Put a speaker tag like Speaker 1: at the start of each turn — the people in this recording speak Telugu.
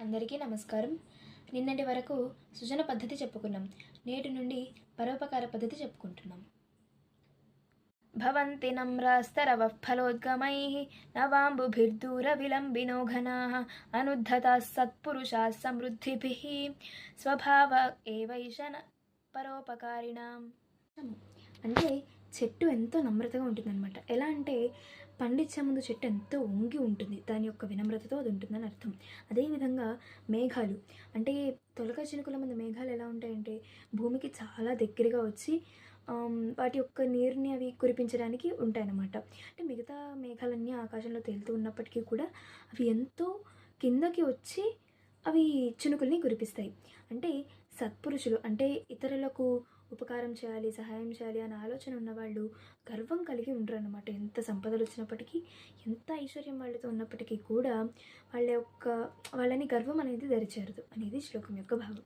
Speaker 1: అందరికీ నమస్కారం. నిన్నటి వరకు సృజన పద్ధతి చెప్పుకున్నాం. నేటి నుండి పరోపకార పద్ధతి చెప్పుకుంటున్నాం. భవంతి నమ్రాస్తరవ ఫలోద్గమై నవాంబుభిర్దూర విలంబినో ఘనా అనుద్ధతా సత్పురుషా సమృద్ధిభిః స్వభావ ఏవైషన పరోపకారిణాం. అంటే చెట్టు ఎంతో నమ్రతగా ఉంటుందన్నమాట. ఎలా అంటే పండించే ముందు చెట్టు ఎంతో వంగి ఉంటుంది. దాని యొక్క వినమ్రతతో అది ఉంటుందని అర్థం. అదేవిధంగా మేఘాలు. అంటే తొలక చినుకుల ముందు మేఘాలు ఎలా ఉంటాయంటే భూమికి చాలా దగ్గరగా వచ్చి వాటి యొక్క నీరుని అవి కురిపించడానికి ఉంటాయన్నమాట. అంటే మిగతా మేఘాలన్నీ ఆకాశంలో తేలుతూ ఉన్నప్పటికీ కూడా అవి ఎంతో కిందకి వచ్చి అవి చినుకుల్ని కురిపిస్తాయి. అంటే సత్పురుషులు అంటే ఇతరులకు ఉపకారం చేయాలి సహాయం చేయాలి అనే ఆలోచన ఉన్నవాళ్ళు గర్వం కలిగి ఉండరు అనమాట ఎంత సంపదలు వచ్చినప్పటికీ ఎంత ఐశ్వర్యం వాళ్ళతో ఉన్నప్పటికీ కూడా వాళ్ళ యొక్క వాళ్ళని గర్వం అనేది దరిచేరదు అనేది శ్లోకం యొక్క భావం.